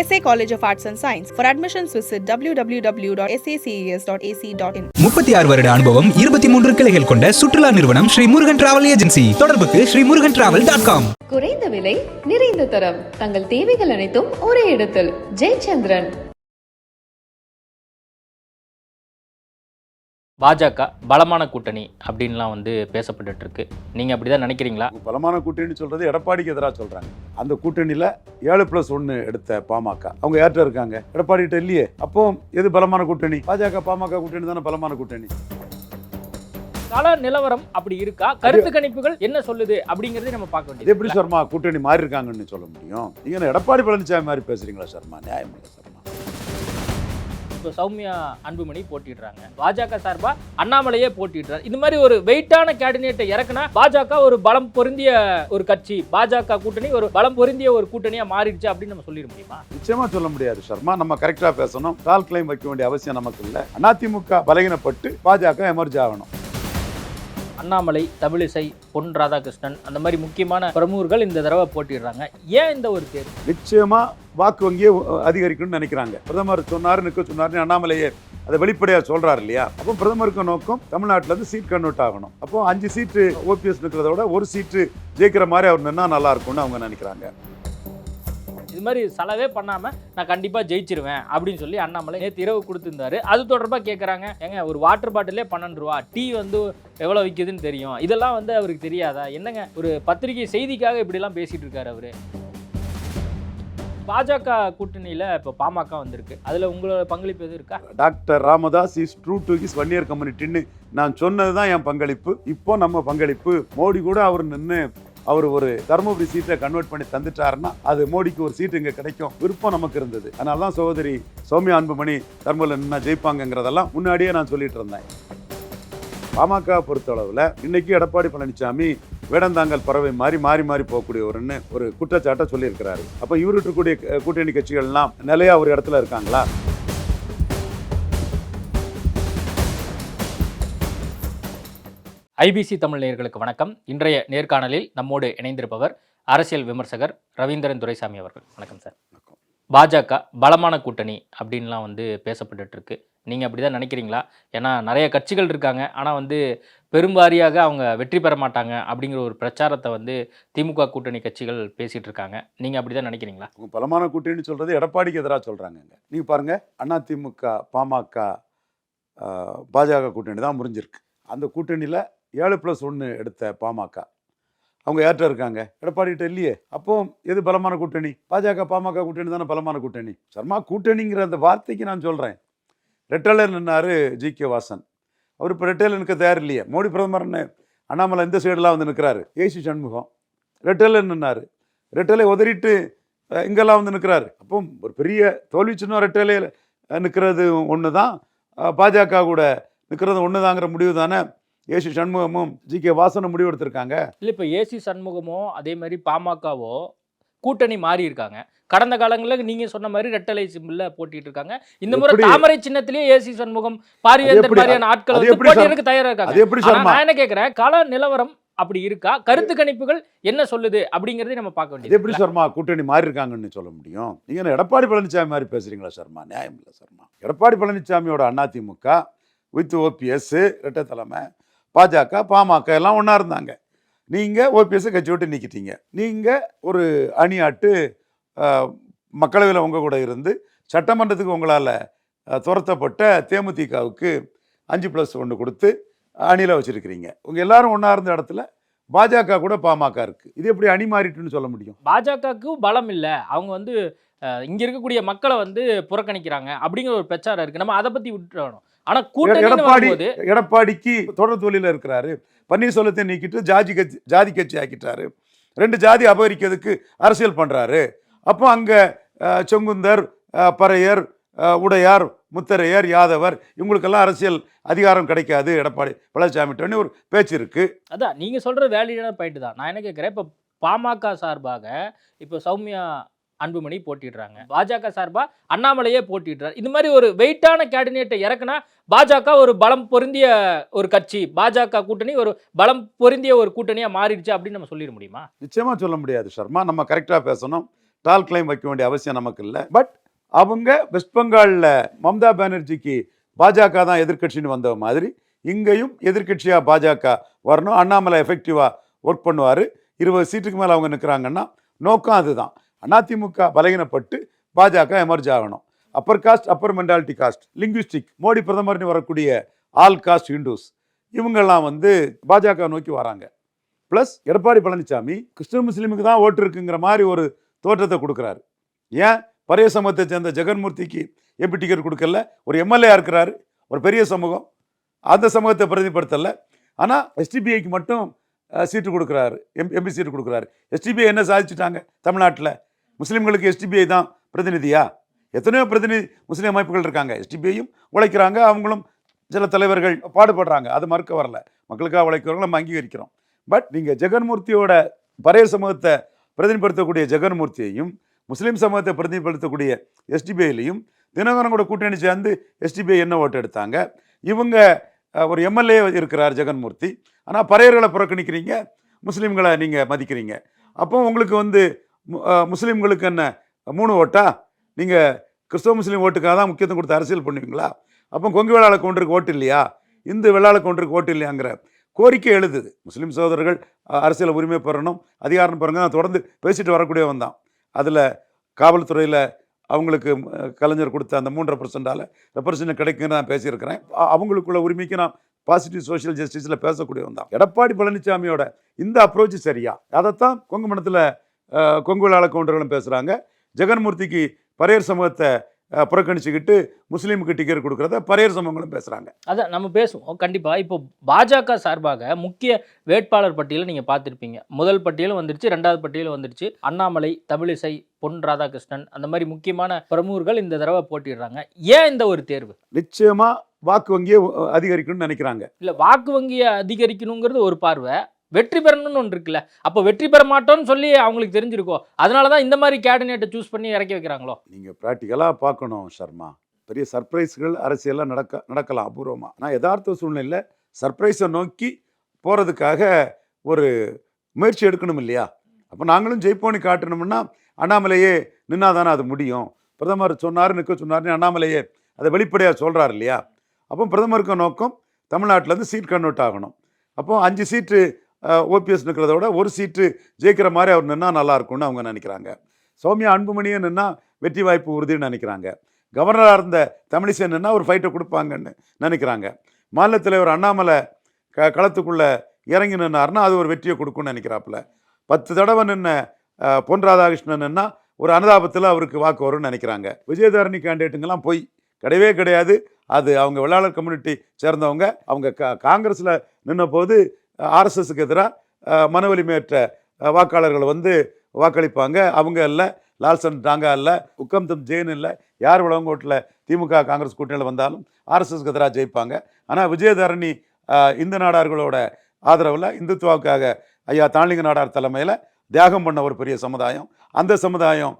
SA College of Arts and Science. For admissions, visit www.saces.ac.in. முப்பத்தி ஆறு வருட அனுபவம் இருபத்தி மூன்று கிளைகள் கொண்ட சுற்றுலா நிறுவனம் ஸ்ரீ முருகன் டிராவல் ஏஜென்சி தொடர்புக்கு Sri Murugan travel dot com குறைந்த விலை நிறைந்த தரம். தங்கள் தேவைகள் அனைத்தும் ஒரே இடத்தில். ஜெயச்சந்திரன். பாஜக பலமான கூட்டணி அப்படின்லாம் வந்து பேசப்பட்டுட்டு இருக்கு நீங்க அப்படிதான் நினைக்கிறீங்களா? பலமான கூட்டணி சொல்றது எடப்பாடிக்கு எதிராக சொல்றாங்க. அந்த கூட்டணியில ஏழு பிளஸ் ஒன்னு எடுத்த பாமக. அவங்க யார்கிட்ட இருக்காங்க? எடப்பாடி கிட்ட இல்லையே. அப்போ எது பலமான கூட்டணி? பாஜக பாமக கூட்டணி தானே பலமான கூட்டணி? கள நிலவரம் அப்படி இருக்கா? கருத்து கணிப்புகள் என்ன சொல்லுது அப்படிங்கறதை நம்ம பார்க்க இது எப்படி வேண்டியது சர்மா கூட்டணி மாறி இருக்காங்கன்னு சொல்ல முடியும்? நீங்க எடப்பாடி பழனிசாமி மாதிரி பேசுறீங்களா சர்மா? நியாயம் இல்லை இப்போ சௌமியா அன்புமணி போட்டிடுறாங்க. பாஜக சார்பாக அண்ணாமலையே போட்டிடுறாரு. இந்த மாதிரி ஒரு வெயிட்டான கேண்டிடேட்டை இறக்குனா பாஜக ஒரு பலம் பொருந்திய ஒரு கட்சி பாஜக கூட்டணி ஒரு பலம் பொருந்திய ஒரு கூட்டணியாக மாறிடுச்சு அப்படின்னு நம்ம சொல்லிட முடியுமா? நிச்சயமா சொல்ல முடியாது சர்மா. நம்ம கரெக்டாக பேசணும். கால் கிளைம் வைக்க வேண்டிய அவசியம் நமக்கு இல்லை. அதிமுக பலகீனப்பட்டு பாஜக எமர்ஜ் ஆகணும். அண்ணாமலை தமிழிசை பொன் ராதாகிருஷ்ணன் அந்த மாதிரி முக்கியமான பிரமுகர்கள் இந்த தடவை போட்டிடுறாங்க ஏன் இந்த ஒரு தேர்வு? நிச்சயமா வாக்கு வங்கியை அதிகரிக்கணும்னு நினைக்கிறாங்க. பிரதமர் சொன்னாரு நிற்க சொன்னாருன்னு அண்ணாமலையே அதை வெளிப்படையாக சொல்கிறாரு இல்லையா? அப்போ பிரதமருக்கு நோக்கம் தமிழ்நாட்டில் இருந்து சீட் கன்வெர்ட் ஆகணும். அப்போ அஞ்சு சீட்டு ஓபிஎஸ் நிற்கிறத விட ஒரு சீட்டு ஜெயிக்கிற மாதிரி அவர் நின்னா நல்லா இருக்கும்னு அவங்க நினைக்கிறாங்க. இது மாதிரி செலவே பண்ணாமல் நான் கண்டிப்பாக ஜெயிச்சிருவேன் அப்படின்னு சொல்லி அண்ணாமலை நேற்று இரவு கொடுத்துருந்தாரு. அது தொடர்பாக கேட்குறாங்க ஏங்க ஒரு வாட்டர் பாட்டிலே பன்னெண்டு ரூபா. டீ வந்து எவ்வளோ விற்குதுன்னு தெரியும். இதெல்லாம் வந்து அவருக்கு தெரியாதா? என்னங்க ஒரு பத்திரிகை செய்திக்காக இப்படிலாம் பேசிகிட்டு இருக்காரு அவர். பாஜக கூட்டணியில் இப்போ பாமக வந்திருக்கு. அதில் உங்களோட பங்களிப்பு எதுவும் இருக்கா? Doctor Ramadoss is true to his Vanniyar கம்யூனிட்டின்னு நான் சொன்னது தான் என் பங்களிப்பு. இப்போ நம்ம பங்களிப்பு. மோடி கூட அவர் நின்று அவர் ஒரு தருமபுரி சீட்டை கன்வெர்ட் பண்ணி தந்துட்டாருன்னா அது மோடிக்கு ஒரு சீட்டு இங்கே கிடைக்கும். விருப்பம் நமக்கு இருந்தது. அதனால தான் சகோதரி சௌமியா அன்புமணி தர்மல நின்னா ஜெயிப்பாங்கங்கிறதெல்லாம் முன்னாடியே நான் சொல்லிட்டு இருந்தேன். பாமக பொறுத்தளவில் இன்னைக்கு எடப்பாடி பழனிசாமி வேடந்தாங்கல் பறவை மாறி மாறி மாறி போகக்கூடியவர்னு ஒரு குற்றச்சாட்டை சொல்லியிருக்கிறாரு. அப்போ இவர் இருக்கக்கூடிய கூட்டணி கட்சிகள்லாம் நிலையா ஒரு இடத்துல இருக்காங்களா? ஐபிசி தமிழ் நேயர்களுக்கு வணக்கம். இன்றைய நேர்காணலில் நம்மோடு இணைந்திருப்பவர் அரசியல் விமர்சகர் ரவீந்திரன் துரைசாமி அவர்கள். வணக்கம் சார். பாஜக பலமான கூட்டணி அப்படின்லாம் வந்து பேசப்பட்டுட்டு இருக்கு நீங்கள் அப்படி தான் நினைக்கிறீங்களா? ஏன்னா நிறைய கட்சிகள் இருக்காங்க. ஆனால் வந்து பெரும்பாரியாக அவங்க வெற்றி பெற மாட்டாங்க அப்படிங்கிற ஒரு பிரச்சாரத்தை வந்து திமுக கூட்டணி கட்சிகள் பேசிட்டு இருக்காங்க. நீங்கள் அப்படி தான் நினைக்கிறீங்களா பலமான கூட்டணின்னு சொல்றது எடப்பாடிக்கு எதிராக சொல்றாங்க நீங்க பாருங்க அதிமுக பாமக ஆஹ், பாஜக கூட்டணி தான் முறிஞ்சிருக்கு. அந்த கூட்டணியில ஏழு ப்ளஸ் ஒன்று எடுத்த பாமக. அவங்க யார்கிட்ட இருக்காங்க? எடப்பாடிகிட்ட இல்லையே. அப்போ எது பலமான கூட்டணி? பாஜக பாமக கூட்டணி தானே பலமான கூட்டணி? சர்மா கூட்டணிங்கிற அந்த வார்த்தைக்கு நான் சொல்கிறேன் ரெட்டலர் நின்னார் ஜி. கே. வாசன். அவர் இப்போ ரெட்டலர் நிற்க தயார் இல்லையே. மோடி பிரதமர்னு அண்ணாமலை இந்த சைடெலாம் வந்து நிற்கிறாரு ஏசி சண்முகம். ரெட்டலர் நின்னார். ரெட்டலை உதறிட்டு இங்கெல்லாம் வந்து நிற்கிறாரு அப்போ ஒரு பெரிய தோல்வி சின்ன ரெட்டலையில் நிற்கிறது ஒன்று தான் பாஜக கூட நிற்கிறது ஒன்று தாங்கிற முடிவு தானே ஏசி சண்முகமும் ஜி கே வாசனும் முடிவு எடுத்திருக்காங்க. இல்லை இப்போ ஏசி சண்முகமோ அதே மாதிரி பாமகவோ கூட்டணி மாறி இருக்காங்க. கடந்த காலங்களில் நீங்க சொன்ன மாதிரி ரெட்டலை சிம்பிள்ல போட்டிட்டு இருக்காங்க. இந்த முறை? தாமரை சின்னத்திலேயே ஏசி சண்முகம் பாரிவேந்தர்? மாதிரியான ஆட்கள் வந்து? போட்டியிடறதுக்கு தயாரா இருக்காங்க. நான் என்ன கேட்கிறேன் கள நிலவரம் அப்படி இருக்கா? கருத்து கணிப்புகள் என்ன சொல்லுது அப்படிங்கறதை நம்ம பார்க்க அது எப்படி வேண்டியது சர்மா கூட்டணி மாறி இருக்காங்கன்னு சொல்ல முடியும். நீங்க எடப்பாடி பழனிசாமி மாதிரி பேசுறீங்களா சர்மா? நியாயம் இல்லை சர்மா. எடப்பாடி பழனிசாமியோட அதிமுக வித் ஓபிஎஸ் இரட்டை தலைமை பாஜக பாமக எல்லாம் ஒன்றா இருந்தாங்க. நீங்கள் ஓபிஎஸ்ஸை கட்சி விட்டு நிற்கிட்டீங்க நீங்கள் ஒரு அணியாட்டு மக்களவையில் உங்கள் கூட இருந்து சட்டமன்றத்துக்கு உங்களால் துரத்தப்பட்ட தேமுதிகவுக்கு அஞ்சு ப்ளஸ் ஒன்று கொடுத்து அணியில் வச்சுருக்கிறீங்க. உங்கள் எல்லாரும் ஒன்றா இருந்த இடத்துல பாஜக கூட பாமக இருக்குது இது எப்படி அணி மாறிட்டுன்னு சொல்ல முடியும்? பாஜகவுக்கு பலம் இல்லை. அவங்க வந்து இங்கே இருக்கக்கூடிய மக்களை வந்து புறக்கணிக்கிறாங்க. அப்படிங்கிற ஒரு பிரச்சாரம் இருக்குது நம்ம அதை பற்றி விட்டுறணும். ஆனா கூட்டணி எடப்பாடி எடப்பாடிக்கு தொடர் தொழில இருக்கிறாரு. பன்னீர்செல்வத்தை நீக்கிட்டு ஜாதி கட்சி ஜாதி கட்சி ஆக்கிட்டாரு. ரெண்டு ஜாதி அபகரிக்கிறதுக்கு அரசியல் பண்றாரு. அப்போ அங்க செங்குந்தர் பறையர் உடையார் முத்தரையர் யாதவர் இவங்களுக்கெல்லாம் அரசியல் அதிகாரம் கிடைக்காது எடப்பாடி பழனிசாமிட்டன்னு ஒரு பேச்சு இருக்கு. அதான் நீங்க சொல்ற வேலிடான பாயிண்ட் தான். நான் என்ன கேட்கிறேன் இப்போ பாமக சார்பாக இப்போ சௌமியா அன்புமணி போட்டிடுறாங்க. பாஜக சார்பாக அண்ணாமலையே போட்டிடுறாரு. இந்த மாதிரி ஒரு வெயிட்டான கேண்டிடேட்டை இறக்குனா பாஜக ஒரு பலம் பொருந்திய ஒரு கட்சி பாஜக கூட்டணி ஒரு பலம் பொருந்திய ஒரு கூட்டணியாக மாறிடுச்சு அப்படின்னு நம்ம சொல்லிட முடியுமா? நிச்சயமாக சொல்ல முடியாது சர்மா. நம்ம கரெக்டாக பேசணும். டால் கிளைம் வைக்க வேண்டிய அவசியம் நமக்கு இல்லை. பட் அவங்க வெஸ்ட் பெங்காலில் மம்தா பானர்ஜிக்கு பாஜக தான் எதிர்க்கட்சின்னு வந்த மாதிரி இங்கேயும் எதிர்க்கட்சியாக பாஜக வரணும். அண்ணாமலை எஃபெக்டிவாக ஒர்க் பண்ணுவார். இருபது சீட்டுக்கு மேலே அவங்க நிற்கிறாங்கன்னா நோக்கம் அதுதான். அதிமுக பலகீனப்பட்டு பாஜக எமர்ஜ் ஆகணும். Upper caste upper mentality caste linguistic Modi பிரதமர்னு வரக்கூடிய ஆல் காஸ்ட் ஹிந்துஸ் இவங்கெல்லாம் வந்து பாஜக நோக்கி வராங்க. ப்ளஸ் எடப்பாடி பழனிசாமி கிறிஸ்டின் முஸ்லீமுக்கு தான் ஓட்டு இருக்குங்கிற மாதிரி ஒரு தோற்றத்தை கொடுக்குறாரு. ஏன்? பழைய சமூகத்தை சேர்ந்த ஜெகன்மூர்த்திக்கு எப்படி டிக்கெட் கொடுக்கல ஒரு எம்எல்ஏ இருக்கிறாரு ஒரு பெரிய சமூகம். அந்த சமூகத்தை பிரதிபடுத்தலை ஆனால் எஸ்டிபிஐக்கு மட்டும் சீட்டு கொடுக்குறாரு எம் எம்பி சீட்டு கொடுக்குறாரு. எஸ்டிபிஐ என்ன சாதிச்சிட்டாங்க? தமிழ்நாட்டில். முஸ்லீம்களுக்கு எஸ்டிபிஐ தான் பிரதிநிதியா? எத்தனையோ பிரதிநிதி முஸ்லீம் அமைப்புகள் இருக்காங்க. எஸ்டிபிஐயும் உழைக்கிறாங்க. அவங்களும் சில தலைவர்கள் பாடுபடுறாங்க. அது மறுக்க வரல. மக்களுக்காக உழைக்கிறவங்க நம்ம அங்கீகரிக்கிறோம். பட் நீங்கள் ஜெகன்மூர்த்தியோட பறைய சமூகத்தை பிரதிநிதிப்படுத்தக்கூடிய ஜெகன்மூர்த்தியையும் முஸ்லீம் சமூகத்தை பிரதிநிதிப்படுத்தக்கூடிய எஸ்டிபிஐலையும் தினகரன் கூட கூட்டணி சேர்ந்து எஸ்டிபிஐ என்ன ஓட்டு எடுத்தாங்க? இவங்க ஒரு எம்எல்ஏ இருக்கிறார் ஜெகன்மூர்த்தி. ஆனால் பறையர்களை புறக்கணிக்கிறீங்க முஸ்லீம்களை நீங்கள் மதிக்கிறீங்க. அப்போ உங்களுக்கு வந்து முஸ்லீம்களுக்கு என்ன? மூணு ஓட்டா? நீங்கள் கிறிஸ்தவ முஸ்லீம் ஓட்டுக்காக தான் முக்கியத்துவம் கொடுத்து அரசியல் பண்ணுவீங்களா? அப்போ கொங்கு வேளாள கவுண்டருக்கு ஓட்டு இல்லையா? இந்து வெள்ளாள கவுண்டருக்கு ஓட்டு இல்லையாங்கிற கோரிக்கை எழுதுது. முஸ்லீம் சகோதரர்கள் அரசியல் உரிமை பெறணும் அதிகாரம் பெறுங்க நான் தொடர்ந்து பேசிட்டு வரக்கூடியவன் தான். அதில் காவல்துறையில் அவங்களுக்கு கலைஞர் கொடுத்த அந்த மூன்றரை பர்சன்டால் ரெப்ரசன்ட் கிடைக்குன்னு நான் பேசியிருக்கிறேன். அவங்களுக்குள்ள உரிமைக்கு நான் பாசிட்டிவ் சோஷியல் ஜஸ்டிஸில் பேசக்கூடியவன் தான். எடப்பாடி பழனிசாமியோட இந்த அப்ரோச் சரியா? அதைத்தான் கொங்குமணத்தில் கொங்கு வேளாள கவுண்டர்களும் பேசுகிறாங்க ஜெகன்மூர்த்திக்கு பரையர் சமூகத்தை புறக்கணிச்சுக்கிட்டு முஸ்லீமுக்கு டிக்கெட் கொடுக்குறத பரையர் சமூகங்களும் பேசுகிறாங்க அதான் நம்ம பேசுவோம். கண்டிப்பா. இப்போ பாஜக சார்பாக முக்கிய வேட்பாளர் பட்டியலை நீங்க பார்த்திருப்பீங்க. முதல் பட்டியலும் வந்துருச்சு ரெண்டாவது பட்டியலும் வந்துருச்சு. அண்ணாமலை தமிழிசை பொன் ராதாகிருஷ்ணன் அந்த மாதிரி முக்கியமான பிரமுகர்கள் இந்த தடவை போட்டிடுறாங்க ஏன் இந்த ஒரு தேர்வு? நிச்சயமாக வாக்கு வங்கியை அதிகரிக்கணும்னு நினைக்கிறாங்க. இல்ல வாக்கு வங்கியை அதிகரிக்கணுங்கிறது ஒரு பார்வை. வெற்றி பெறணும்னு ஒன்று இருக்குல்ல. அப்போ வெற்றி பெற மாட்டோம்னு சொல்லி அவங்களுக்கு தெரிஞ்சிருக்கோம் அதனால தான் இந்த மாதிரி கேண்டிடேட்டை சூஸ் பண்ணி இறக்கி வைக்கிறாங்களோ? நீங்கள் ப்ராக்டிக்கலாக பார்க்கணும் சர்மா பெரிய சர்ப்ரைஸ்கள் அரசியலாக நடக்க நடக்கலாம் அபூர்வமாக ஆனால் யதார்த்த சூழ்நிலையில் சர்ப்ரைஸை நோக்கி போகிறதுக்காக ஒரு முயற்சி எடுக்கணும் இல்லையா? அப்போ நாங்களும் ஜெய்ப்போனி காட்டணும்னா அண்ணாமலையே நின்னா தானே அது முடியும். பிரதமர் சொன்னார் நிற்க சொன்னார்னு அண்ணாமலையே அதை வெளிப்படையாக சொல்கிறார் இல்லையா? அப்போ பிரதமருக்கு நோக்கம் தமிழ்நாட்டிலேருந்து சீட் கன்வெர்ட் ஆகணும். அப்போ அஞ்சு சீட்டு ஓபிஎஸ் நிற்கிறத விட ஒரு சீட்டு ஜெயிக்கிற மாதிரி அவர் நின்னா நல்லா இருக்கும்னு அவங்க நினைக்கிறாங்க. சௌமியா அன்புமணியும் நின்னா வெற்றி வாய்ப்பு உறுதின்னு நினைக்கிறாங்க. கவர்னராக இருந்த தமிழிசை நின்னா ஒரு ஃபைட்டை கொடுப்பாங்கன்னு நினைக்கிறாங்க. மாநில தலைவர் அண்ணாமலை க களத்துக்குள்ளே இறங்கி நின்னார்னா அது ஒரு வெற்றியை கொடுக்கும்னு நினைக்கிறாப்புல. பத்து தடவை நின்ன பொன் ராதாகிருஷ்ணன் நின்னா ஒரு அனுதாபத்தில் அவருக்கு வாக்கு வரும்னு நினைக்கிறாங்க. விஜயதாரணி கேண்டிடேட்டுங்கெல்லாம் போய் கிடையவே கிடையாது. அது அவங்க வெள்ளாளர் கம்யூனிட்டி சேர்ந்தவங்க. அவங்க கா காங்கிரஸில் நின்ன போது ஆர்எஸ்எஸ்க்கு எதிராக மனவலிமையற்ற வாக்காளர்கள் வந்து வாக்களிப்பாங்க. அவங்க இல்லை லால்சன் டாங்கா இல்லை உக்கம் தம் ஜெயின் இல்லை யார் விளங்கோட்டில் திமுக காங்கிரஸ் கூட்டணியில் வந்தாலும் ஆர்எஸ்எஸ்க்கு எதிராக ஜெயிப்பாங்க. ஆனால் விஜயதரணி இந்து நாடார்களோட ஆதரவில் இந்துத்துவாவுக்காக ஐயா தாளிங்க நாடார் தலைமையில் தியாகம் பண்ண ஒரு பெரிய சமுதாயம். அந்த சமுதாயம்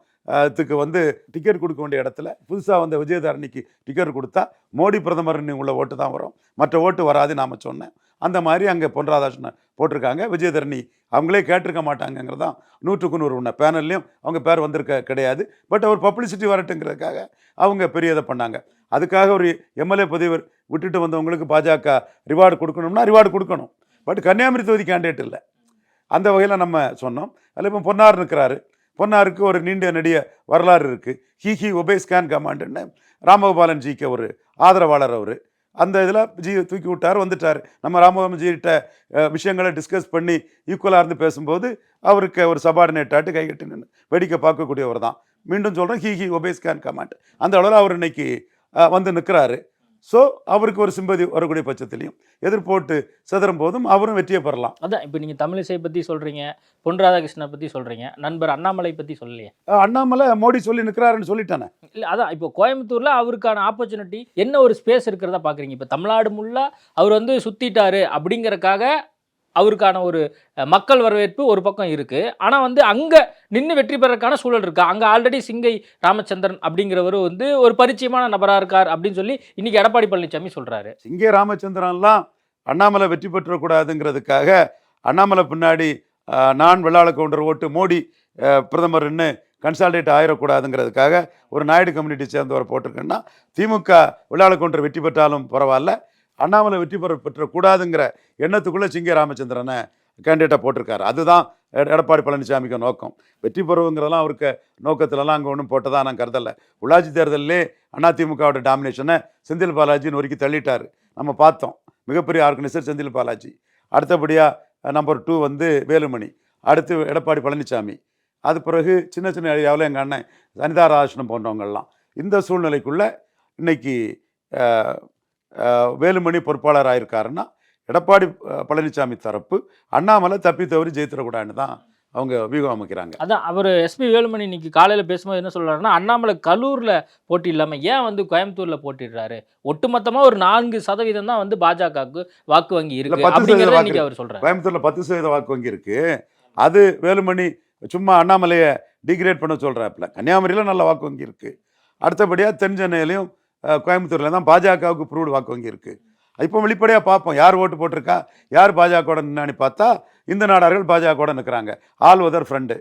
த்துக்கு வந்து டிக்கெட் கொடுக்க வேண்டிய இடத்துல புதுசாக வந்த விஜயதரணிக்கு டிக்கெட் கொடுத்தா மோடி பிரதமர்னு உள்ள ஓட்டு தான் வரும். மற்ற ஓட்டு வராது நாம் சொன்னேன். அந்த மாதிரி அங்கே பொன் ராதாகிருஷ்ணன் போட்டிருக்காங்க. விஜயதரணி அவங்களே கேட்டிருக்க மாட்டாங்கங்கிறது தான் நூற்றுக்கு நூறு உண்மை. பேனல்லையும் அவங்க பேர் வந்திருக்க கிடையாது. பட் அவர் பப்ளிசிட்டி வரட்டுங்கிறதுக்காக அவங்க பெரிய இதை பண்ணாங்க. அதுக்காக ஒரு எம்எல்ஏ பதவி விட்டுட்டு வந்தவங்களுக்கு பாஜக ரிவார்டு கொடுக்கணும்னா ரிவார்டு கொடுக்கணும். பட் கன்னியாகுமரி தொகுதி கேண்டிடேட் இல்லை. அந்த வகையில் நம்ம சொன்னோம். அதில் இப்போ பொன்னார் இருக்கிறாரு. பொன்னாருக்கு ஒரு நீண்ட நெடிய வரலாறு இருக்குது ஹி ஹி ஒபே ஸ்கேன் கமாண்டுன்னு ராமகோபாலன் ஜிக்கு ஒரு ஆதரவாளர் அவர். அந்த இதில் ஜி தூக்கி விட்டார் வந்துட்டார். நம்ம ராமகோபாலன் ஜிகிட்ட விஷயங்களை டிஸ்கஸ் பண்ணி ஈக்குவலாக இருந்து பேசும்போது அவருக்கு ஒரு சபார்டினேட்டாட்டு கைகட்டி நின்று வேடிக்கை பார்க்கக்கூடியவர் தான். மீண்டும் சொல்கிறேன் he he obeys can command. அந்த அளவில் அவர் இன்னைக்கு வந்து நிற்கிறாரு. ஸோ அவருக்கு ஒரு சிம்பதி வரக்கூடிய பட்சத்திலையும் எதிர்போட்டு செதறும் போதும் அவரும் வெற்றியை பெறலாம். அதான் இப்போ நீங்க தமிழிசை பத்தி சொல்றீங்க பொன் ராதாகிருஷ்ணனை பத்தி சொல்றீங்க நண்பர் அண்ணாமலை பத்தி சொல்லலையே. அண்ணாமலை மோடி சொல்லி நிற்கிறாருன்னு சொல்லிட்டானே. இல்ல அதான் இப்போ கோயம்புத்தூர்ல அவருக்கான ஆப்பர்ச்சுனிட்டி என்ன ஒரு ஸ்பேஸ் இருக்கிறதா பாக்குறீங்க? இப்போ தமிழ்நாடு முல்லா அவர் வந்து சுத்திட்டாரு அப்படிங்கறக்காக அவருக்கான ஒரு மக்கள் வரவேற்பு ஒரு பக்கம் இருக்குது ஆனால் வந்து அங்கே நின்று வெற்றி பெறக்கான சூழல் இருக்குது அங்கே ஆல்ரெடி சிங்கை ராமச்சந்திரன் அப்படிங்கிறவர் வந்து ஒரு பரிச்சயமான நபராக இருக்கார் அப்படின்னு சொல்லி இன்றைக்கி எடப்பாடி பழனிசாமி சொல்கிறாரு சிங்கை ராமச்சந்திரன்லாம் அண்ணாமலை வெற்றி பெற்றக்கூடாதுங்கிறதுக்காக அண்ணாமலை பின்னாடி நான் வெள்ளாள கவுண்டர் ஓட்டு மோடி பிரதமர்னு கன்சால்டேட் ஆயிடக்கூடாதுங்கிறதுக்காக ஒரு நாயுடு கம்யூனிட்டி சேர்ந்தவரை போட்டிருக்கேன்னா திமுக விழாளக்கொன்று வெற்றி பெற்றாலும் பரவாயில்ல. அண்ணாமலை வெற்றி பெற பெற்றக்கூடாதுங்கிற எண்ணத்துக்குள்ளே சிங்க ராமச்சந்திரனை கேண்டிடேட்டாக போட்டிருக்காரு. அதுதான் எட- எடப்பாடி பழனிசாமிக்கு நோக்கம். வெற்றி பெறுவங்கிறதெல்லாம் அவருக்கு நோக்கத்திலலாம் அங்கே ஒன்றும் போட்டதாக நான் கருதலை. உள்ளாட்சி தேர்தலிலே அதிமுகவோட டாமினேஷனை செந்தில் பாலாஜி நொறுக்கி தள்ளிட்டார். நம்ம பார்த்தோம். மிகப்பெரிய ஆர்கனைசர் செந்தில் பாலாஜி. அடுத்தபடியாக நம்பர் டூ வந்து வேலுமணி. அடுத்து எடப்பாடி பழனிசாமி. அது பிறகு சின்ன சின்ன ஏரியாவில் எங்கள் அண்ணன் சனிதா ராதாகிருஷ்ணன் போன்றவங்கள்லாம். இந்த சூழ்நிலைக்குள்ளே இன்னைக்கு வேலுமணி பொறுப்பாளர் ஆயிருக்காருன்னா எடப்பாடி பழனிசாமி தரப்பு அண்ணாமலை தப்பி தவறி ஜெயித்திடக்கூடாதுன்னு தான் அவங்க வியூகம் அமைக்கிறாங்க அதான் அவர் எஸ்பி வேலுமணி இன்னைக்கு காலையில் பேசும்போது என்ன சொல்றாருன்னா அண்ணாமலை கலூரில் போட்டி இல்லாமல் ஏன் வந்து கோயம்புத்தூரில் போட்டிடுறாரு? ஒட்டுமொத்தமாக ஒரு நான்கு சதவீதம் தான் வந்து பாஜகவுக்கு வாக்கு வங்கி இருக்கு. அப்படிங்கிறத இன்னைக்கு அவர் சொல்றாரு. கோயம்புத்தூரில் பத்து சதவீத வாக்கு வங்கி இருக்கு. அது வேலுமணி சும்மா அண்ணாமலையை டிகிரேட் பண்ண சொல்கிறாப்புல கன்னியாகுமரியில் நல்ல வாக்கு வங்கி இருக்கு. அடுத்தபடியாக தென் சென்னையிலையும் கோயம்புத்தூரில் தான் பாஜகவுக்கு ப்ரூவ்டு வாக்கு வங்கி இருக்குது இப்போ வெளிப்படையாக பார்ப்போம். யார் ஓட்டு போட்டிருக்கா? யார் பாஜகவோட நின்னான்னு பார்த்தா இந்து நாடார்கள் பாஜகவோட நிற்கிறாங்க ஆல் ஒதர் ஃப்ரெண்டு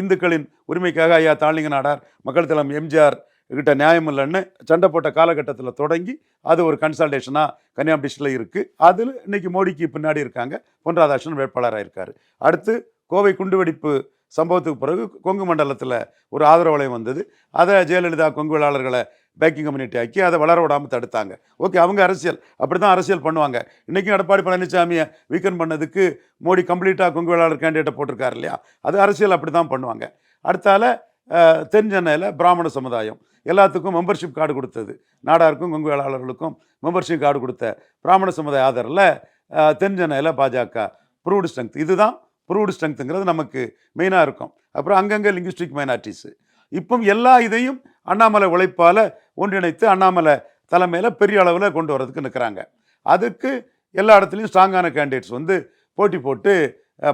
இந்துக்களின் உரிமைக்காக ஐயா தாளிங்க நாடார் மக்கள் தலம் எம்ஜிஆர் கிட்ட நியாயம் இல்லைன்னு சண்டை போட்ட காலகட்டத்தில் தொடங்கி அது ஒரு கன்சல்டேஷனாக கன்னியாகுமரி டிஸ்ட்ரிக்டில் இருக்குது அதில் இன்னைக்கு மோடிக்கு பின்னாடி இருக்காங்க. பொன் ராதாகிருஷ்ணன் வேட்பாளராக இருக்கார் அடுத்து கோவை குண்டுவெடிப்பு சம்பவத்துக்கு பிறகு கொங்கு மண்டலத்தில் ஒரு ஆதரவலையம் வந்தது. அதை ஜெயலலிதா கொங்கு வேளாளர்களை பேக்கிங் கம்யூனிட்டி ஆக்கி அதை வளர விடாமல் தடுத்தாங்க. ஓகே அவங்க அரசியல். அப்படி தான் அரசியல் பண்ணுவாங்க. இன்றைக்கும் எடப்பாடி பழனிசாமியை வீக்கன் பண்ணதுக்கு மோடி கம்ப்ளீட்டாக கொங்கு வேளாளர் கேண்டிடேட்டை போட்டிருக்காரு இல்லையா? அது அரசியல் அப்படி தான் பண்ணுவாங்க. அடுத்தால தென் சென்னையில் பிராமண சமுதாயம். எல்லாத்துக்கும் மெம்பர்ஷிப் கார்டு கொடுத்தது. நாடாருக்கும் கொங்கு வேளாளர்களுக்கும் மெம்பர்ஷிப் கார்டு கொடுத்த பிராமண சமுதாய ஆதரில் தென் சென்னையில் பாஜக. ப்ரூவ்டு ஸ்ட்ரென்த் இதுதான் ப்ரூவ்டு ஸ்ட்ரென்த்துங்கிறது நமக்கு மெயினாக இருக்கும். அப்புறம் அங்கங்கே லிங்குஸ்டிக் மைனாரிட்டிஸு இப்போ எல்லா இதையும் அண்ணாமலை உழைப்பால் ஒன்றிணைத்து அண்ணாமலை தலைமையில் பெரிய அளவில் கொண்டு வரதுக்கு நிற்கிறாங்க அதுக்கு எல்லா இடத்துலையும் ஸ்ட்ராங்கான கேண்டிடேட்ஸ் வந்து போட்டி போட்டு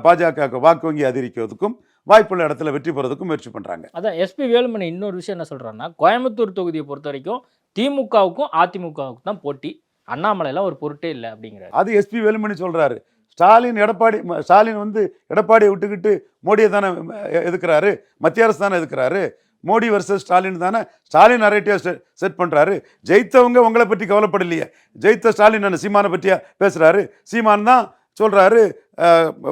பாஜகவுக்கு வாக்கு வங்கி அதிகரிக்கிறதுக்கும் வாய்ப்புள்ள இடத்துல வெற்றி பெறதுக்கும் முயற்சி பண்ணுறாங்க அதான் எஸ்பி வேலுமணி இன்னொரு விஷயம் என்ன சொல்றாருன்னா கோயம்புத்தூர் தொகுதியை பொறுத்த வரைக்கும் திமுகவுக்கும் அதிமுகவுக்கும் தான் போட்டி. அண்ணாமலைலாம் ஒரு பொருட்டே இல்லை அப்படிங்கிறாரு. அது எஸ்பி வேலுமணி சொல்றாரு. ஸ்டாலின் எடப்பாடி ம- ஸ்டாலின் வந்து எடப்பாடியை விட்டுக்கிட்டு மோடியை தானே எதுக்கிறாரு எதுக்குறாரு? மத்திய அரசு தானே எதுக்குறாரு? மோடி வர்சஸ் ஸ்டாலின் தானே ஸ்டாலின் நரேட்டிவ் செட் பண்ணுறாரு ஜெயித்தவங்க உங்களை பற்றி கவலைப்படலையே. ஜெயித்த ஸ்டாலின் என்ன சீமானை பற்றியா பேசுகிறாரு சீமான் தான் சொல்கிறாரு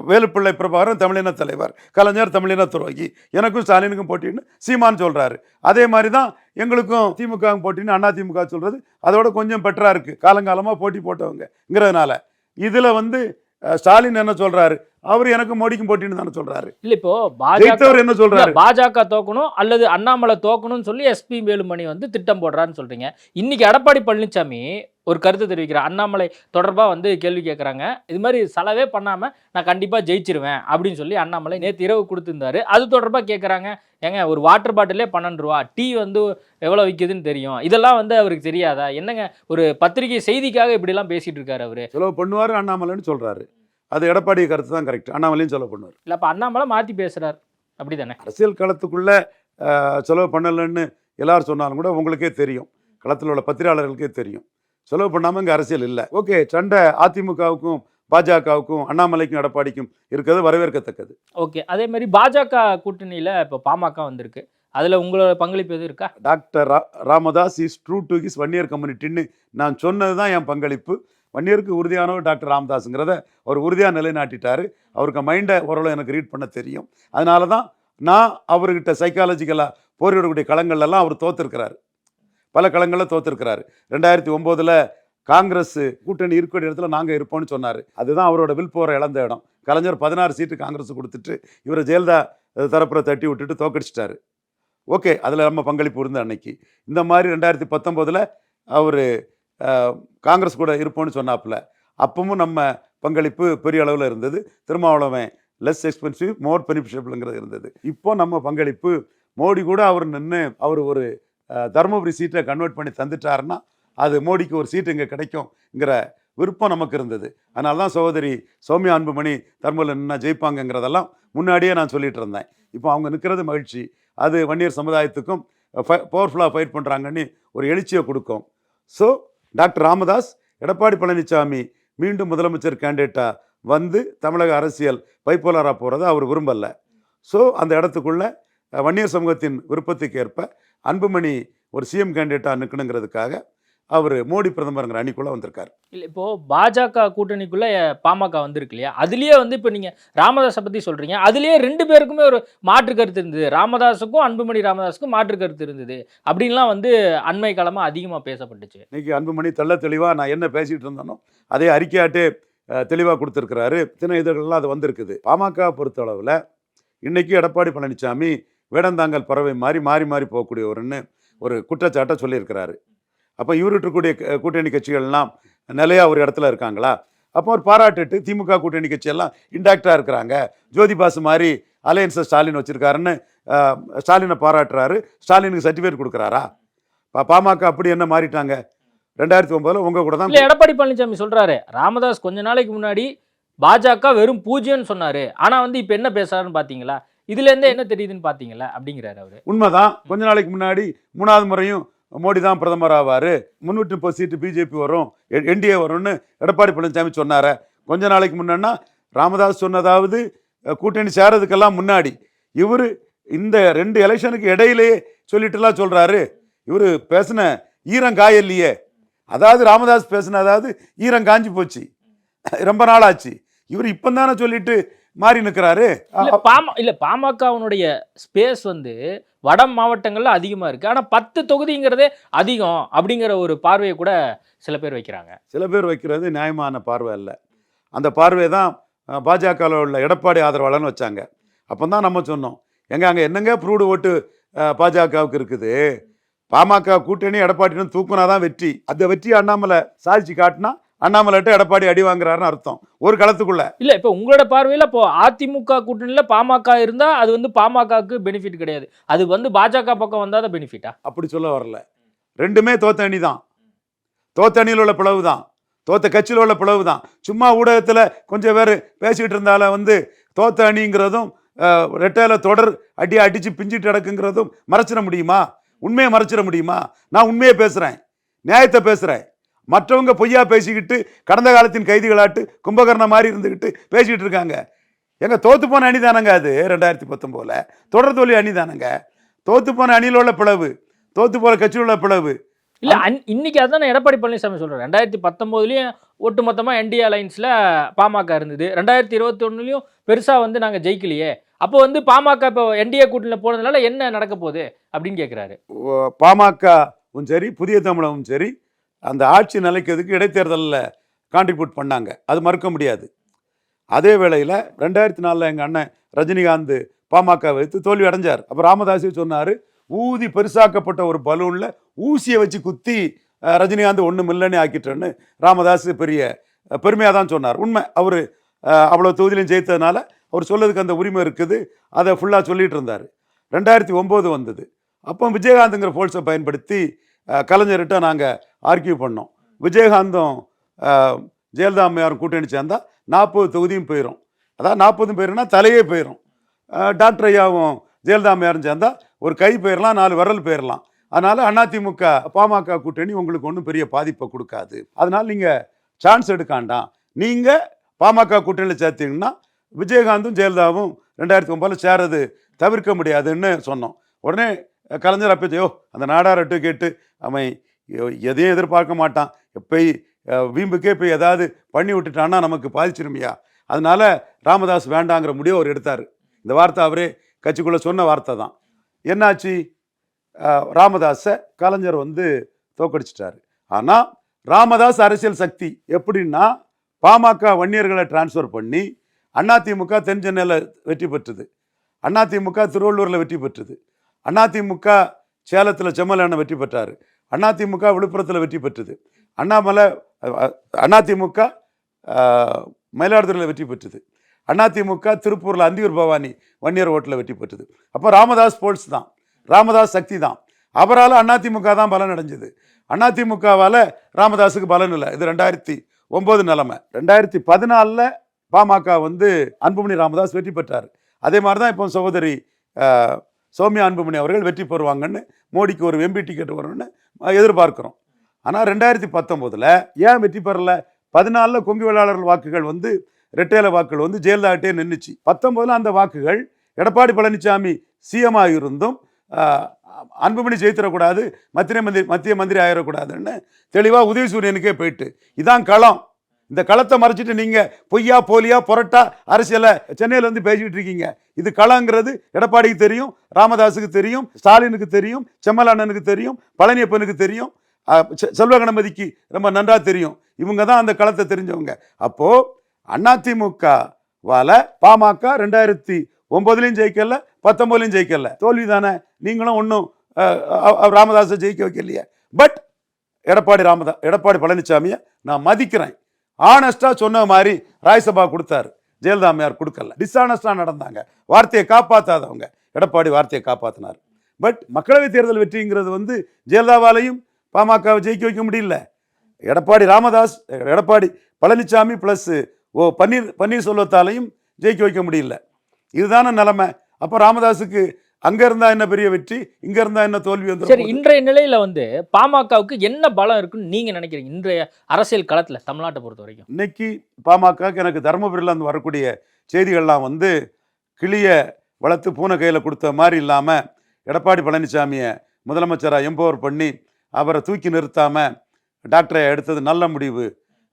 வேலுப்பிள்ளை பிரபாகரன் தமிழின தலைவர் கலைஞர் தமிழின துரோகி எனக்கும் ஸ்டாலினுக்கும் போட்டின்னு சீமான் சொல்கிறாரு அதே மாதிரி தான் எங்களுக்கும் திமுக போட்டின்னு அண்ணா திமுக சொல்கிறது அதோட கொஞ்சம் பெட்டராக இருக்குது காலங்காலமாக போட்டி போட்டவங்கங்கிறதுனால இதில் வந்து ஸ்டாலின் என்ன சொல்றாரு? அவர் எனக்கு மோடிக்கும் போட்டின்னு தானே சொல்றாரு. இல்ல இப்போ பாஜக என்ன சொல்றாரு? பாஜக தோக்கணும் அல்லது அண்ணாமலை தோக்கணும்னு சொல்லி எஸ்பி வேலுமணி வந்து திட்டம் போடுறான்னு சொல்றீங்க. இன்னைக்கு எடப்பாடி பழனிசாமி ஒரு கருத்து தெரிவிக்கிறார். அண்ணாமலை தொடர்பா வந்து கேள்வி கேட்குறாங்க இது மாதிரி செலவே பண்ணாம நான் கண்டிப்பா ஜெயிச்சிருவேன் அப்படின்னு சொல்லி அண்ணாமலை நேற்று இரவு கொடுத்திருந்தாரு. அது தொடர்பா கேட்குறாங்க ஏங்க ஒரு வாட்டர் பாட்டிலே பன்னெண்டு ரூபா. டீ வந்து எவ்வளோ விற்கிதுன்னு தெரியும். இதெல்லாம் வந்து அவருக்கு தெரியாதா? என்னங்க ஒரு பத்திரிகை செய்திக்காக இப்படிலாம் பேசிட்டு இருக்காரு அவரு. செலவு பண்ணுவாரு அண்ணாமலைன்னு சொல்றாரு. அது எடப்பாடி கருத்து தான் கரெக்ட் அண்ணாமலையும் செலவு பண்ணுவார். இல்ல அப்ப அண்ணாமலை மாத்தி பேசுறாரு. அப்படிதானே? அரசியல் களத்துக்குள்ள செலவு பண்ணலைன்னு எல்லாரும் சொன்னாலும் கூட உங்களுக்கே தெரியும். களத்தில் உள்ள பத்திரிகையாளர்களுக்கே தெரியும். செலவு பண்ணாமல் இங்கே அரசியல் இல்லை. ஓகே சண்டை அதிமுகவுக்கும் பாஜகவுக்கும் அண்ணாமலைக்கும் எடப்பாடிக்கும் இருக்கிறது வரவேற்கத்தக்கது. ஓகே அதே மாதிரி பாஜக கூட்டணியில இப்போ பாமக வந்திருக்கு. அதுல உங்களோட பங்களிப்பு எதுவும் இருக்கா? Doctor raw Ramadoss is true to his Vanniyar கம்யூனிட்டின்னு நான் சொன்னது தான் என் பங்களிப்பு. வன்னியருக்கு உறுதியானவர் டாக்டர் ராமதாஸுங்கிறத அவர் உறுதியாக நிலைநாட்டிட்டாரு. அவருக்கு மைண்டை ஓரளவு எனக்கு ரீட் பண்ண தெரியும். அதனால தான் நான் அவர்கிட்ட சைக்காலஜிக்கலாக போரிடக்கூடிய களங்கள்லாம் அவர் தோத்துருக்கிறாரு. பல களங்களில் தோத்துருக்கிறாரு. ரெண்டாயிரத்தி ஒம்போதில் காங்கிரஸ் கூட்டணி இருக்கிற இடத்துல நாங்கள் இருப்போம்னு சொன்னார். அதுதான் அவரோட வில் போகிற இழந்த இடம். கலைஞர் பதினாறு சீட்டு காங்கிரஸ் கொடுத்துட்டு இவரை ஜெயலலிதா தரப்புற தட்டி விட்டுட்டு தோக்கடிச்சிட்டாரு. ஓகே அதில் நம்ம பங்களிப்பு இருந்த அன்னைக்கு. இந்த மாதிரி ரெண்டாயிரத்தி பத்தொம்போதில் அவர் காங்கிரஸ் கூட இருப்போம்னு சொன்னாப்புல. அப்பவும் நம்ம பங்களிப்பு பெரிய அளவில் இருந்தது. திருமாவளவன் லெஸ் எக்ஸ்பென்சிவ் மோர் பெனிஃபிஷபிள்ங்கிறது இருந்தது. இப்போ நம்ம பங்களிப்பு மோடி கூட அவர் நின்று அவர் ஒரு தருமபுரி சீட்டை கன்வெர்ட் பண்ணி தந்துட்டாருன்னா அது மோடிக்கு ஒரு சீட்டு இங்கே கிடைக்கும்ங்கிற விருப்பம் நமக்கு இருந்தது. அதனால தான் சகோதரி சௌமியா அன்புமணி தர்மலில் நின்னா ஜெயிப்பாங்கங்கிறதெல்லாம் முன்னாடியே நான் சொல்லிட்டு இருந்தேன். இப்போ அவங்க நிற்கிறது மகிழ்ச்சி. அது வன்னியர் சமுதாயத்துக்கும் பவர்ஃபுல்லாக ஃபைட் பண்ணுறாங்கன்னு ஒரு எழுச்சியை கொடுக்கும். ஸோ டாக்டர் ராமதாஸ் எடப்பாடி பழனிசாமி மீண்டும் முதலமைச்சர் கேண்டிடேட்டாக வந்து தமிழக அரசியல் பைப்போலராக போகிறத அவர் விரும்பலை. ஸோ அந்த இடத்துக்குள்ள வன்னியர் சமூகத்தின் விருப்பத்துக்கு ஏற்ப அன்புமணி ஒரு சிஎம் கேண்டிடேட்டாக நிற்கணுங்கிறதுக்காக அவர் மோடி பிரதமருங்கிற அணிக்குள்ளே வந்திருக்காரு. இல்லை இப்போ பாஜக கூட்டணிக்குள்ள பாமக வந்திருக்கு இல்லையா? அதுலயே வந்து இப்போ நீங்க ராமதாஸை பத்தி சொல்றீங்க. அதுலயே ரெண்டு பேருக்குமே ஒரு மாற்று கருத்து இருந்தது. ராமதாஸுக்கும் அன்புமணி ராமதாஸுக்கும் மாற்று கருத்து இருந்தது. அப்படின்லாம் வந்து அண்மை காலமா அதிகமா பேசப்பட்டுச்சு. இன்னைக்கு அன்புமணி தெள்ள தெளிவாக நான் என்ன பேசிகிட்டு இருந்தேனோ அதே அறிக்கையாட்டே தெளிவாக கொடுத்துருக்கிறாரு. சின்ன இதழ்கள்லாம் அது வந்திருக்குது. பாமக பொறுத்தளவில் இன்னைக்கு எடப்பாடி பழனிசாமி வேடந்தாங்கல் பறவை மாறி மாறி மாறி போகக்கூடியவர்னு ஒரு குற்றச்சாட்டை சொல்லியிருக்கிறாரு. அப்போ இவர்கிட்ட இருக்கக்கூடிய கூட்டணி கட்சிகள்லாம் நிலையாக ஒரு இடத்துல இருக்காங்களா? அப்போ ஒரு பாராட்டுட்டு திமுக கூட்டணி கட்சியெல்லாம் இன்டாக்டாக இருக்கிறாங்க. ஜோதிபாசு மாதிரி அலையன்ஸை ஸ்டாலின் வச்சுருக்காருன்னு ஸ்டாலினை பாராட்டுறாரு. ஸ்டாலினுக்கு சர்டிஃபிகேட் கொடுக்குறாரா? பா- பாமக அப்படி என்ன மாறிட்டாங்க? ரெண்டாயிரத்தி ஒன்பதுல உங்க கூட தான் இல்ல எடப்பாடி பழனிசாமி சொல்றாரு. ராமதாஸ் கொஞ்ச நாளைக்கு முன்னாடி பாஜக வெறும் பூஜ்யம்னு சொன்னாரு. ஆனா வந்து இப்போ என்ன பேசுறாருன்னு பார்த்தீங்களா இதுலேருந்து என்ன தெரியுதுன்னு பாத்தீங்களா அப்படிங்கிறாரு அவரு. உண்மைதான். கொஞ்ச நாளைக்கு முன்னாடி மூணாவது முறையும் மோடி தான் பிரதமர் ஆவார். முன்னூற்றி முப்பது சீட்டு பிஜேபி வரும். என்டிஏ வரும்னு எடப்பாடி பழனிசாமி சொன்னார. கொஞ்ச நாளைக்கு முன்னன்னா ராமதாஸ் சொன்னதாவது கூட்டணி சேரதுக்கெல்லாம் முன்னாடி. இவர் இந்த ரெண்டு எலெக்ஷனுக்கு இடையிலேயே சொல்லிட்டுலாம் சொல்கிறாரு இவர் பேசின ஈரம் காயல்லையே. அதாவது ராமதாஸ் பேசின அதாவது ஈரம் காஞ்சி போச்சு. ரொம்ப நாள் ஆச்சு இவர் இப்போ தானே சொல்லிட்டு மாறி நிற்கிறாரு இல்ல பாம இல்ல பாமகவினுடைய ஸ்பேஸ் வந்து வட மாவட்டங்கள்ல அதிகமா இருக்கு. ஆனா பத்து தொகுதிங்கிறதே அதிகம் அப்படிங்கிற ஒரு பார்வையை கூட சில பேர் வைக்கிறாங்க. சில பேர் வைக்கிறது நியாயமான பார்வை அல்ல. அந்த பார்வை தான் பாஜகவில் உள்ள எடப்பாடி ஆதரவாளர்னு வச்சாங்க. அப்போ தான் நம்ம சொன்னோம். எங்க அங்கே என்னங்க ப்ரூவ்டு ஓட்டு பாஜகவுக்கு இருக்குது? பாமக கூட்டணி எடப்பாடின்னு தூக்குனா தான் வெற்றி. அந்த வெற்றி அண்ணாமலை சாதிச்சு காட்டினா அண்ணாமலைட்ட எடப்பாடி அடி வாங்குறாருன்னு அர்த்தம். ஒரு களத்துக்குள்ள. இல்ல இப்ப உங்களோட பார்வையில இப்போ அதிமுக கூட்டணியில பாமக இருந்தா அது வந்து பாமகவுக்கு பெனிஃபிட் கிடையாது. அது வந்து பாஜக பக்கம் வந்தாதான் பெனிஃபிட்டா அப்படி சொல்ல வரல. ரெண்டுமே தோத்த அணி தான் தோத்த அணியில் உள்ள பிளவு தான் தோத்த கட்சியில் உள்ள பிளவு தான் சும்மா ஊடகத்தில் கொஞ்சம் பேர் பேசிக்கிட்டு இருந்தால வந்து தோத்த அணிங்கிறதும் ரெட்டையில தொடர் அடி அடித்து பிஞ்சிட்டு கிடக்குங்கிறதும் மறைச்சிட முடியுமா? உண்மையை மறைச்சிட முடியுமா? நான் உண்மையை பேசுகிறேன் நியாயத்தை பேசுகிறேன் மற்றவங்க பொய்யா பேசிக்கிட்டு கடந்த காலத்தின் கைதிகளாட்டு கும்பகர்ண மாதிரி இருந்துக்கிட்டு பேசிக்கிட்டு இருக்காங்க. எங்க தோத்து போன அணி தானங்க அது ரெண்டாயிரத்தி பத்தொம்போதுல? தொடர் தோல்வி அணி தானங்க? தோத்து போன அணியில் உள்ள பிளவு தோத்து போன கட்சியில் உள்ள பிளவு. இல்ல அன்- இன்னைக்கு அதான் எடப்பாடி பழனிசாமி சொல்றாரு. ரெண்டாயிரத்தி பத்தொன்பதுலயும் ஒட்டுமொத்தமா என்டிஏ அலைன்ஸ்ல பாமக இருந்தது. ரெண்டாயிரத்தி இருபத்தி ஒண்ணுலயும் பெருசா வந்து நாங்க ஜெயிக்கலையே. அப்போ வந்து பாமக இப்போ என்டிஏ கூட்டணியில போனதுனால என்ன நடக்க போகுது அப்படின்னு கேக்குறாரு. ஓ- பாமகவும் சரி புதிய தமிழகம் சரி அந்த ஆட்சி நிலைக்கிறதுக்கு இடைத்தேர்தலில் கான்ட்ரிபியூட் பண்ணாங்க. அது மறுக்க முடியாது. அதே வேளையில் ரெண்டாயிரத்தி நாலில் எங்கள் அண்ணன் ரஜினிகாந்த் பாமக வைத்து தோல்வி அடைஞ்சார். அப்போ ராமதாசி சொன்னார் ஊதி பெருசாக்கப்பட்ட ஒரு பலூனில் ஊசியை வச்சு குத்தி ரஜினிகாந்த் ஒன்றும் இல்லைன்னு ஆக்கிட்டேன்னு ராமதாஸ் பெரிய பெருமையாக தான் சொன்னார். உண்மை. அவர் அவ்வளோ தொகுதியிலையும் ஜெயித்ததுனால அவர் சொல்லதுக்கு அந்த உரிமை இருக்குது. அதை ஃபுல்லாக சொல்லிகிட்டு இருந்தார். ரெண்டாயிரத்தி ஒம்பது வந்தது. அப்போ விஜயகாந்துங்கிற ஃபோர்ஸை பயன்படுத்தி கலைஞர்கிட்ட நாங்கள் ஆர்கியூ பண்ணோம். விஜயகாந்தும் ஜெயலலிதா அம்மையாரும் கூட்டணி சேர்ந்தால் நாற்பது தொகுதியும் போயிடும் அதான் நாற்பதும் போயிருன்னா தலையே போயிடும் டாக்டர் ஐயாவும் ஜெயலலிதா அம்மையாரும் சேர்ந்தா ஒரு கை போயிடலாம் நாலு விரல் போயிடலாம் அதனால் அதிமுக பாமக கூட்டணி உங்களுக்கு ஒன்றும் பெரிய பாதிப்பை கொடுக்காது. அதனால் நீங்கள் சான்ஸ் எடுக்காண்டாம் நீங்கள் பாமக கூட்டணியில் சேர்த்தீங்கன்னா விஜயகாந்தும் ஜெயலலிதாவும் ரெண்டாயிரத்தி ஒம்பதில் சேரது தவிர்க்க முடியாதுன்னு சொன்னோம். உடனே கலைஞர் அப்போ அந்த நாடார் கேட்டு அவன் எதையும் எதிர்பார்க்க மாட்டான். எப்போய் வீம்புக்கே போய் ஏதாவது பண்ணி விட்டுட்டான்னா நமக்கு பாதிச்சிருமையா? அதனால் ராமதாஸ் வேண்டாங்கிற முடிவை அவர் எடுத்தார். இந்த வார்த்தை அவரே கட்சிக்குள்ளே சொன்ன வார்த்தை தான். என்னாச்சு? ராமதாஸை கலைஞர் வந்து தோக்கடிச்சிட்டாரு. ஆனால் ராமதாஸ் அரசியல் சக்தி எப்படின்னா பாமக வன்னியர்களை டிரான்ஸ்ஃபர் பண்ணி அதிமுக தென் சென்னையில் வெற்றி பெற்றது. அதிமுக திருவள்ளூரில் வெற்றி பெற்றது. அதிமுக சேலத்தில் செம்மலான வெற்றி பெற்றார். அதிமுக விழுப்புரத்தில் வெற்றி பெற்றது. அண்ணாமலை அதிமுக மயிலாடுதுறையில் வெற்றி பெற்றது. அதிமுக திருப்பூரில் அந்தியூர் பவானி வன்னியர் ஓட்டில் வெற்றி பெற்றது. அப்போ ராமதாஸ் ஸ்போர்ட்ஸ் தான். ராமதாஸ் சக்தி தான். அவரால் அதிமுக தான் பலன் அடைஞ்சது. அதிமுகவால் ராமதாஸுக்கு பலன் இல்லை. இது ரெண்டாயிரத்தி ஒம்பது நிலமை. ரெண்டாயிரத்தி பதினாலில் பாமக வந்து அன்புமணி ராமதாஸ் வெற்றி பெற்றார். அதே மாதிரி தான் இப்போ சகோதரி சௌமிய அன்புமணி அவர்கள் வெற்றி பெறுவாங்கன்னு மோடிக்கு ஒரு எம்பி டிக்கெட் வரும்னு எதிர்பார்க்குறோம். ஆனால் ரெண்டாயிரத்தி பத்தொம்போதில் ஏன் வெற்றி பெறல? பதினாலில் கொங்கு வேளாளர்கள் வாக்குகள் வந்து ரெட்டையில வாக்குகள் வந்து ஜெயலலிதாட்டே நின்றுச்சு பத்தொம்போதில் அந்த வாக்குகள் எடப்பாடி பழனிசாமி சிஎம்மாக இருந்தும் அன்புமணி ஜெயித்திடக்கூடாது மத்திய மந்திரி மத்திய மந்திரி ஆயிடக்கூடாதுன்னு தெளிவாக உதயசூரியனுக்கே போயிட்டு. இதான் களம். இந்த களத்தை மறைச்சிட்டு நீங்கள் பொய்யா போலியா புரட்டா அரசியலை சென்னையில் வந்து பேசிக்கிட்டு இருக்கீங்க. இது களங்கிறது எடப்பாடிக்கு தெரியும் ராமதாஸுக்கு தெரியும் ஸ்டாலினுக்கு தெரியும் செம்மல் அண்ணனுக்கு தெரியும் பழனியப்பனுக்கு தெரியும். செல்வ கணபதிக்கு ரொம்ப நன்றாக தெரியும். இவங்க தான் அந்த களத்தை தெரிஞ்சவங்க. அப்போ அதிமுகவால பாமக ரெண்டாயிரத்தி ஒன்பதுலையும் ஜெயிக்கல பத்தொம்போதுலேயும் ஜெயிக்கல. தோல்வி தானே நீங்களும் ஒன்றும் ராமதாஸை ஜெயிக்க வைக்கலையே. பட் எடப்பாடி ராமதா எடப்பாடி பழனிசாமியை நான் மதிக்கிறேன். ஆனஸ்டாக சொன்ன மாதிரி ராஜ்யசபா கொடுத்தாரு. ஜெயலலிதா அம்மையார் கொடுக்கல. டிஸ்ஆனஸ்டாக நடந்தாங்க. வார்த்தையை காப்பாற்றாதவங்க எடப்பாடி வார்த்தையை காப்பாற்றினார் பட் மக்களவைத் தேர்தல் வெற்றிங்கிறது வந்து ஜெயலலிதாவாலையும் பாமகவை ஜெயிக்க வைக்க முடியல. எடப்பாடி ராமதாஸ் எடப்பாடி பழனிசாமி ப்ளஸ் ஓ பன்னீர் பன்னீர்செல்வத்தாலையும் ஜெயிக்க வைக்க முடியல. இதுதானே நிலைமை. அப்போ ராமதாஸுக்கு அங்க இருந்தா என்ன பெரிய வெற்றி? இங்க இருந்தா என்ன தோல்வி சரி வந்து இன்றைய நிலையில வந்து பாமகவுக்கு என்ன பலம் இருக்குன்னு நீங்க நினைக்கிறீங்க? இன்றைய அரசியல் களத்துல தமிழ்நாட்டை பொறுத்த வரைக்கும். இன்னைக்கு பாமகக்கு எனக்கு தருமபுரியில் இருந்து வரக்கூடிய செய்திகள்லாம் வந்து கிளிய வளர்த்து பூனை கையில் கொடுத்த மாதிரி இல்லாமல் எடப்பாடி பழனிசாமியை முதலமைச்சராக எம்பவர் பண்ணி அவரை தூக்கி நிறுத்தாமல் டாக்டர் எடுத்தது நல்ல முடிவு.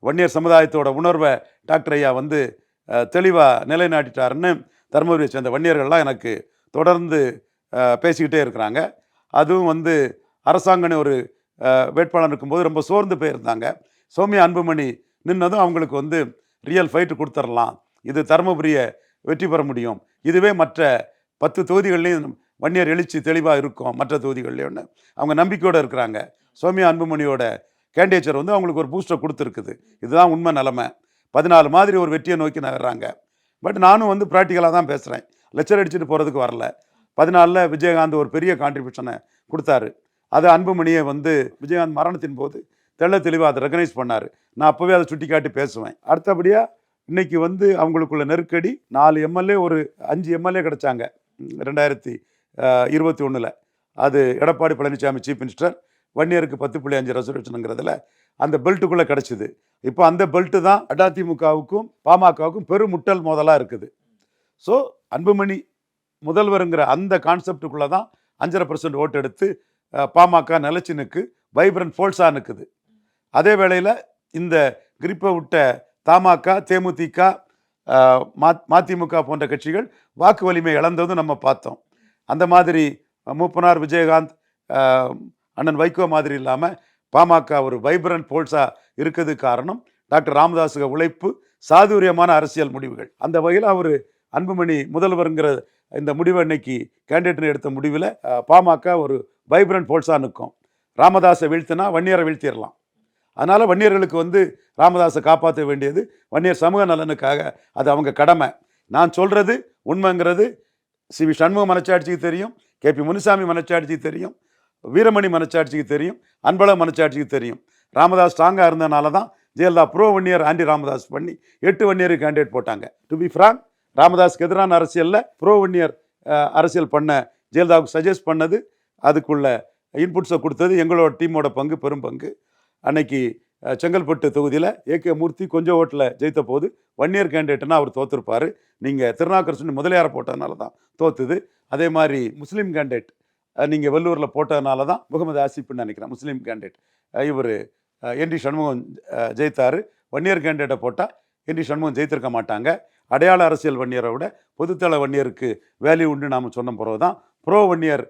வன்னியர் சமுதாயத்தோட உணர்வை டாக்டர் ஐயா வந்து தெளிவாக நிலைநாட்டிட்டாருன்னு தருமபுரியை சேர்ந்த வன்னியர்கள்லாம் எனக்கு தொடர்ந்து பேசிக்கிட்டே இருக்கிறாங்க. அதுவும் வந்து அரசாங்கன்னு ஒரு வேட்பாளர் இருக்கும்போது ரொம்ப சோர்ந்து போயிருந்தாங்க. சோமியா அன்புமணி நின்னதும் அவங்களுக்கு வந்து ரியல் ஃபைட்டு கொடுத்துடலாம். இது தருமபுரியை வெற்றி பெற முடியும். இதுவே மற்ற பத்து தொகுதிகள்லையும் வன்னியர் எழுச்சி தெளிவாக இருக்கும் மற்ற தொகுதிகள்லையும்னு. அவங்க நம்பிக்கையோடு இருக்கிறாங்க. சோமியா அன்புமணியோட கேண்டிடேச்சர் வந்து அவங்களுக்கு ஒரு பூஸ்டர் கொடுத்துருக்குது. இதுதான் உண்மை நிலமை. பதினாலு மாதிரி ஒரு வெற்றியை நோக்கி நகர்றாங்க. பட் நானும் வந்து ப்ராக்டிக்கலாக தான் பேசுகிறேன் லெக்சர் அடிச்சுட்டு போகிறதுக்கு வரல. பதினாலில் விஜயகாந்த் ஒரு பெரிய கான்ட்ரிபியூஷனை கொடுத்தாரு. அது அன்புமணியை வந்து விஜயகாந்த் மரணத்தின் போது தெள்ள தெளிவாக அதை ரெகனைஸ் பண்ணார். நான் அப்போவே அதை சுட்டி காட்டி பேசுவேன். அடுத்தபடியாக இன்றைக்கி வந்து அவங்களுக்குள்ள நெருக்கடி நாலு எம்எல்ஏ ஒரு அஞ்சு எம்எல்ஏ கிடைச்சாங்க. ரெண்டாயிரத்தி இருபத்தி ஒன்றில் அது எடப்பாடி பழனிசாமி சீஃப் மினிஸ்டர் வன்னியருக்கு பத்து புள்ளி அஞ்சு ரெசர்வேஷனுங்கிறதுல அந்த பெல்ட்டுக்குள்ளே கிடச்சிது. இப்போ அந்த பெல்ட்டு தான் அதிமுகவுக்கும் பாமகவுக்கும் பெரும் முட்டல் மோதலாக இருக்குது. ஸோ அன்புமணி முதல்வருங்கிற அந்த கான்செப்டுக்குள்ளே தான் அஞ்சரை பர்சன்ட் ஓட்டு எடுத்து பாமக நிலச்சி நிற்கு வைப்ரண்ட் ஃபோல்ஸாக நிற்குது அதே வேளையில் இந்த கிரிப்பை விட்ட தமாக தேமுதிக மதிமுக போன்ற கட்சிகள் வாக்கு வலிமை இழந்ததும் நம்ம பார்த்தோம். அந்த மாதிரி மூப்பனார் விஜயகாந்த் அண்ணன் வைகோ மாதிரி இல்லாமல் பாமக ஒரு வைப்ரண்ட் போல்ஸாக இருக்கிறது காரணம் டாக்டர் ராமதாஸுக உழைப்பு சாதுரியமான அரசியல் முடிவுகள். அந்த வகையில் அவர் அன்புமணி முதல்வருங்கிற இந்த முடிவை இன்னைக்கு கேண்டிடேட் எடுத்த முடிவில் பாமக ஒரு வைப்ரண்ட் போல்ஸாக நிற்கும் ராமதாஸை வீழ்த்தினா வன்னியரை வீழ்த்திடலாம் அதனால் வன்னியர்களுக்கு வந்து ராமதாஸை காப்பாற்ற வேண்டியது வன்னியர் சமூக நலனுக்காக அது அவங்க கடமை. நான் சொல்கிறது உண்மைங்கிறது சி. வி. சண்முக மனச்சாட்சிக்கு தெரியும் கே. பி. முனுசாமி மனச்சாட்சிக்கு தெரியும் வீரமணி மனச்சாட்சிக்கு தெரியும் அன்பழக மனச்சாட்சிக்கு தெரியும். ராமதாஸ் ஸ்ட்ராங்காக இருந்ததுனால தான் ஜெயலலிதா ப்ரோ வன்னியர் ஆண்டி ராமதாஸ் பண்ணி எட்டு வன்னியர் கேண்டிடேட் போட்டாங்க. டு பி ஃப்ராங்க் ராமதாஸ்க்கு எதிரான அரசியலில் ப்ரோவன்னியர் அரசியல் பண்ண ஜெயலலிதாவுக்கு சஜஸ்ட் பண்ணது. அதுக்குள்ள இன்புட்ஸை கொடுத்தது எங்களோட டீமோட பங்கு பெரும் பங்கு. அன்னைக்கு செங்கல்பட்டு தொகுதியில் ஏகே மூர்த்தி கொஞ்சம் ஓட்டில் ஜெயித்த போது வன்னியர் கேண்டிடேட்னா அவர் தோற்றுருப்பார் நீங்கள் திருநாக்கரசன் முதலியாரை போட்டதுனால தான் தோத்துது. அதே மாதிரி முஸ்லீம் கேண்டிடேட் நீங்கள் வெள்ளூரில் போட்டதுனால தான் முகமது ஆசிப்னு நினைக்கிறேன் முஸ்லீம் கேண்டிடேட் இவர் என் டி சண்முகம் ஜெயித்தார். ஒன் வன்னியர் கேண்டிடேட்டை போட்டால் என் டி சண்முகம் ஜெயித்திருக்க மாட்டாங்க. அடையாள அரசியல் வன்னியரை விட பொதுத்தள வன்னியருக்கு வேல்யூ உண்டு நாம் சொன்ன பிறகு தான் ப்ரோ வன்னியர்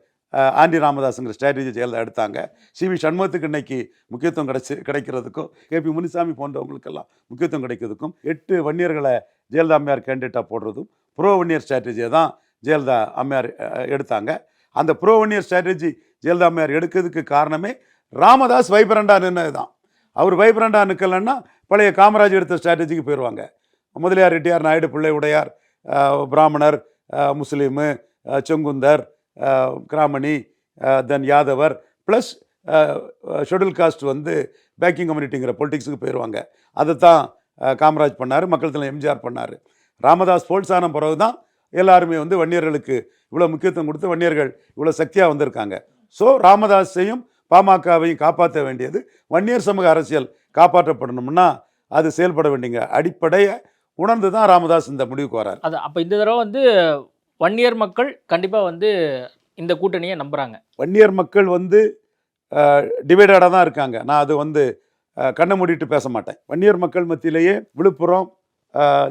ஆண்டி ராமதாஸுங்கிற ஸ்ட்ராட்டஜி ஜெயலலிதா எடுத்தாங்க. சி. வி. சண்முகத்துக்கு இன்னைக்கு முக்கியத்துவம் கிடைச்சி கிடைக்கிறதுக்கும் கே. பி. முனிசாமி போன்றவங்களுக்கெல்லாம் முக்கியத்துவம் கிடைக்கிறதுக்கும் எட்டு வன்னியர்களை ஜெயலலிதா அம்மையார் கேண்டிடேட்டாக போடுறதும் ப்ரோ வன்னியர் ஸ்ட்ராட்டஜியை தான் ஜெயலலிதா அம்மையார் எடுத்தாங்க. அந்த ப்ரோ வன்னியர் ஸ்ட்ராட்டஜி ஜெயலலிதா அம்மையார் எடுக்கிறதுக்கு காரணமே ராமதாஸ் வைப்ரண்டாக நின்னது தான் அவர் வைப்ரண்டாக நிற்கலன்னா பழைய காமராஜ் எடுத்த ஸ்ட்ராட்டஜிக்கு போயிடுவாங்க முதலியார் ரெட்டியார் நாயுடு பிள்ளை உடையார் பிராமணர் முஸ்லீமு செங்குந்தர் கிராமணி தென் யாதவர் ப்ளஸ் ஷெடியூல் காஸ்ட் வந்து பேக்கிங் கம்யூனிட்டிங்கிற பொலிட்டிக்ஸுக்கு போயிடுவாங்க அதை தான் காமராஜ் பண்ணார் மக்கள் தலைவர் எம்ஜிஆர் பண்ணார். ராமதாஸ் ஸ்போர்ட்ஸ் ஆன பிறகு தான் எல்லாருமே வந்து வன்னியர்களுக்கு இவ்வளோ முக்கியத்துவம் கொடுத்து வன்னியர்கள் இவ்வளோ சக்தியாக வந்திருக்காங்க. ஸோ ராமதாஸையும் பாமகவையும் காப்பாற்ற வேண்டியது வன்னியர் சமூக அரசியல் காப்பாற்றப்படணும்னா அது செயல்பட வேண்டிய அடிப்படையை உணர்ந்து தான் ராமதாஸ் இந்த முடிவுக்கு வரார். அது அப்ப இந்த தடவை வந்து வன்னியர் மக்கள் கண்டிப்பாக வந்து இந்த கூட்டணியை நம்புறாங்க. வன்னியர் மக்கள் வந்து டிவைடடாக தான் இருக்காங்க. நான் அது வந்து கண்ணை மூடிட்டு பேச மாட்டேன். வன்னியர் மக்கள் மத்தியிலேயே விழுப்புரம்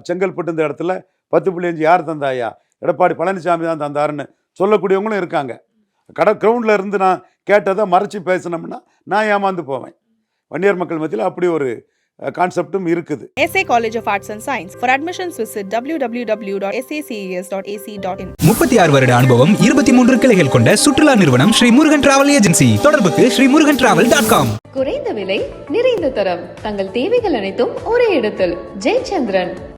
செங்கல்பட்டு இந்த இடத்துல பத்து புள்ளி அஞ்சு யார் தந்தாயா? எடப்பாடி பழனிசாமி தான் தந்தாருன்னு சொல்லக்கூடியவங்களும் இருக்காங்க. கடை கிரவுண்டில் இருந்து நான் கேட்டதை மறைச்சி பேசினோம்னா நான் ஏமாந்து போவேன். வன்னியர் மக்கள் மத்தியில் அப்படி ஒரு கான்செப்டும் இருக்குது. SA College of Arts and Science. For admissions, visit www.saces.ac.in. முப்பத்தி ஆறு வருட அனுபவம் இருபத்தி மூன்று கிளைகள் கொண்ட சுற்றுலா நிறுவனம் ஸ்ரீ முருகன் டிராவல் ஏஜென்சி தொடர்புக்கு Shri Murugan travel dot com குறைந்த விலை நிறைந்த தரம். தங்கள் தேவைகள் அனைத்தும் ஒரே இடத்தில். ஜெயச்சந்திரன்.